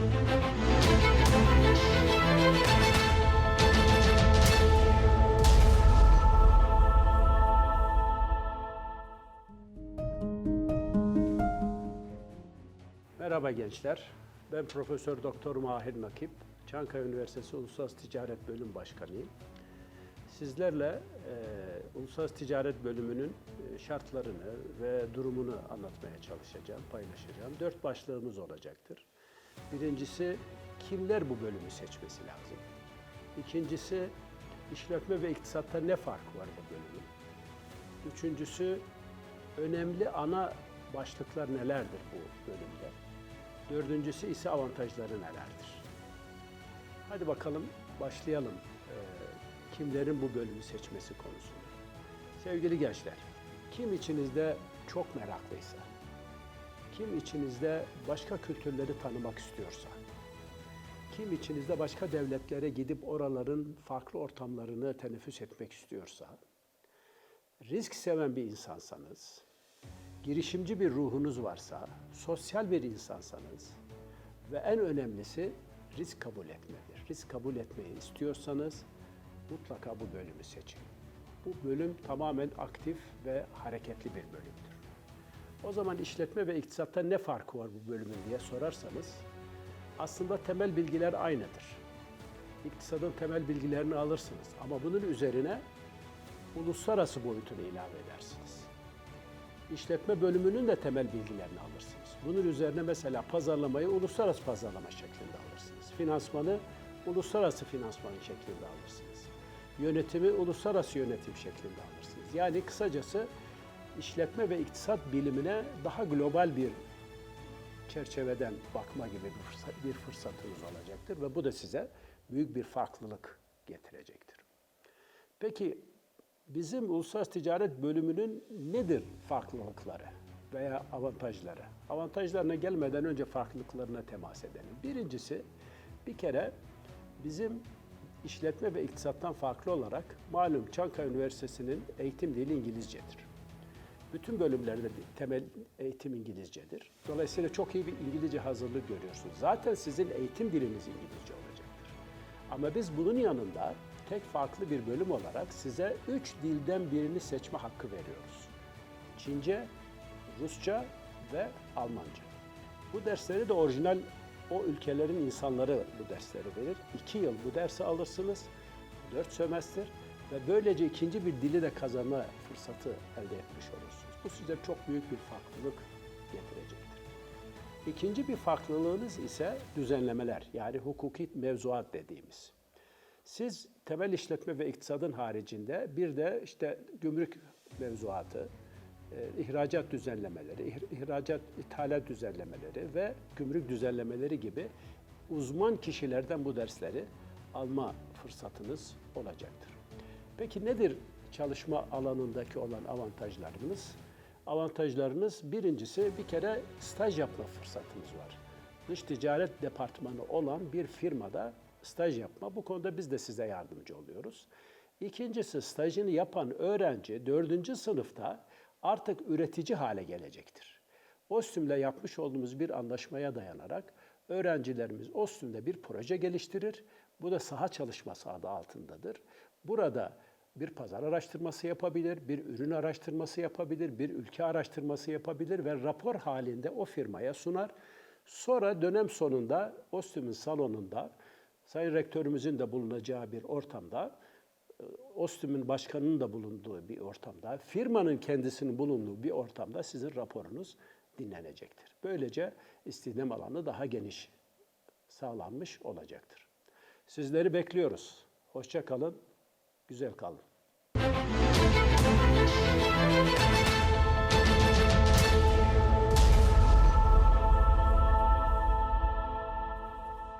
Merhaba gençler. Ben Profesör Doktor Mahir Nakip. Çankaya Üniversitesi Uluslararası Ticaret Bölüm Başkanıyım. Sizlerle e, Uluslararası Ticaret Bölümünün e, şartlarını ve durumunu anlatmaya çalışacağım, paylaşacağım. Dört başlığımız olacaktır. Birincisi, kimler bu bölümü seçmesi lazım? İkincisi, işletme ve iktisatta ne fark var bu bölümün? Üçüncüsü, önemli ana başlıklar nelerdir bu bölümde? Dördüncüsü ise avantajları nelerdir? Hadi bakalım başlayalım eee, kimlerin bu bölümü seçmesi konusunda. Sevgili gençler, kim içinizde çok meraklıysa, kim içinizde başka kültürleri tanımak istiyorsa, kim içinizde başka devletlere gidip oraların farklı ortamlarını teneffüs etmek istiyorsa, risk seven bir insansanız, girişimci bir ruhunuz varsa, sosyal bir insansanız ve en önemlisi risk kabul etmedir. Risk kabul etmeyi istiyorsanız mutlaka bu bölümü seçin. Bu bölüm tamamen aktif ve hareketli bir bölümdür. O zaman işletme ve iktisatta ne farkı var bu bölümün diye sorarsanız aslında temel bilgiler aynıdır. İktisadın temel bilgilerini alırsınız ama bunun üzerine uluslararası boyutunu ilave edersiniz. İşletme bölümünün de temel bilgilerini alırsınız. Bunun üzerine mesela pazarlamayı uluslararası pazarlama şeklinde alırsınız. Finansmanı uluslararası finansman şeklinde alırsınız. Yönetimi uluslararası yönetim şeklinde alırsınız. Yani kısacası işletme ve iktisat bilimine daha global bir çerçeveden bakma gibi bir, fırsat, bir fırsatınız olacaktır ve bu da size büyük bir farklılık getirecektir. Peki bizim uluslararası ticaret bölümünün nedir farklılıkları veya avantajları? Avantajlarına gelmeden önce farklılıklarına temas edelim. Birincisi bir kere bizim işletme ve iktisattan farklı olarak malum Çankaya Üniversitesi'nin eğitim dili İngilizcedir. Bütün bölümlerde temel eğitim İngilizcedir. Dolayısıyla çok iyi bir İngilizce hazırlık görüyorsunuz. Zaten sizin eğitim diliniz İngilizce olacaktır. Ama biz bunun yanında tek farklı bir bölüm olarak size üç dilden birini seçme hakkı veriyoruz. Çince, Rusça ve Almanca. Bu dersleri de orijinal o ülkelerin insanları bu dersleri verir. İki yıl bu dersi alırsınız, dört sömestr ve böylece ikinci bir dili de kazanma fırsatı elde etmiş olursunuz. Bu size çok büyük bir farklılık getirecektir. İkinci bir farklılığınız ise düzenlemeler yani hukuki mevzuat dediğimiz. Siz temel işletme ve iktisadın haricinde bir de işte gümrük mevzuatı, e, ihracat düzenlemeleri, ih- ihracat ithalat düzenlemeleri ve gümrük düzenlemeleri gibi uzman kişilerden bu dersleri alma fırsatınız olacaktır. Peki nedir çalışma alanındaki olan avantajlarınız? Avantajlarınız birincisi bir kere staj yapma fırsatınız var. Dış ticaret departmanı olan bir firmada staj yapma. Bu konuda biz de size yardımcı oluyoruz. İkincisi stajını yapan öğrenci dördüncü sınıfta artık üretici hale gelecektir. OSTÜM'le yapmış olduğumuz bir anlaşmaya dayanarak öğrencilerimiz OSTÜM'de bir proje geliştirir. Bu da saha çalışması adı altındadır. Burada bir pazar araştırması yapabilir, bir ürün araştırması yapabilir, bir ülke araştırması yapabilir ve rapor halinde o firmaya sunar. Sonra dönem sonunda OSTÜM'ün salonunda Sayın Rektörümüzün de bulunacağı bir ortamda OSTÜM'ün başkanının da bulunduğu bir ortamda, firmanın kendisinin bulunduğu bir ortamda sizin raporunuz dinlenecektir. Böylece istihdam alanı daha geniş sağlanmış olacaktır. Sizleri bekliyoruz. Hoşça kalın, güzel kalın.